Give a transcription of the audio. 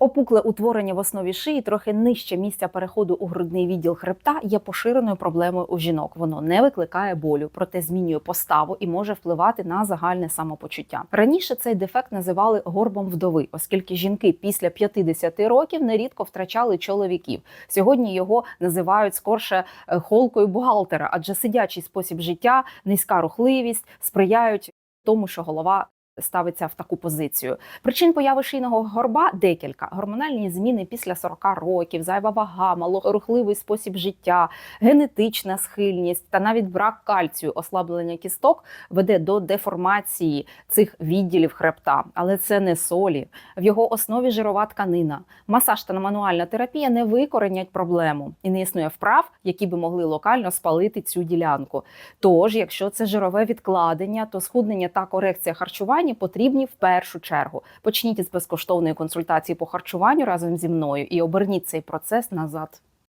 Опукле утворення в основі шиї трохи нижче місця переходу у грудний відділ хребта є поширеною проблемою у жінок. Воно не викликає болю, проте змінює поставу і може впливати на загальне самопочуття. Раніше цей дефект називали горбом вдови, оскільки жінки після 50 років нерідко втрачали чоловіків. Сьогодні його називають скорше е, холкою бухгалтера, адже сидячий спосіб життя, низька рухливість сприяють тому, що голова ставиться в таку позицію. Причин появи шийного горба декілька: гормональні зміни після 40 років, зайва вага, малорухливий спосіб життя, генетична схильність та навіть брак кальцію, ослаблення кісток веде до деформації цих відділів хребта. Але це не солі. В його основі жирова тканина. Масаж та мануальна терапія не викоренять проблему і не існує вправ, які би могли локально спалити цю ділянку. Тож, якщо це жирове відкладення, то схуднення та корекція харчування потрібні в першу чергу. Почніть із безкоштовної консультації по харчуванню разом зі мною і оберніть цей процес назад.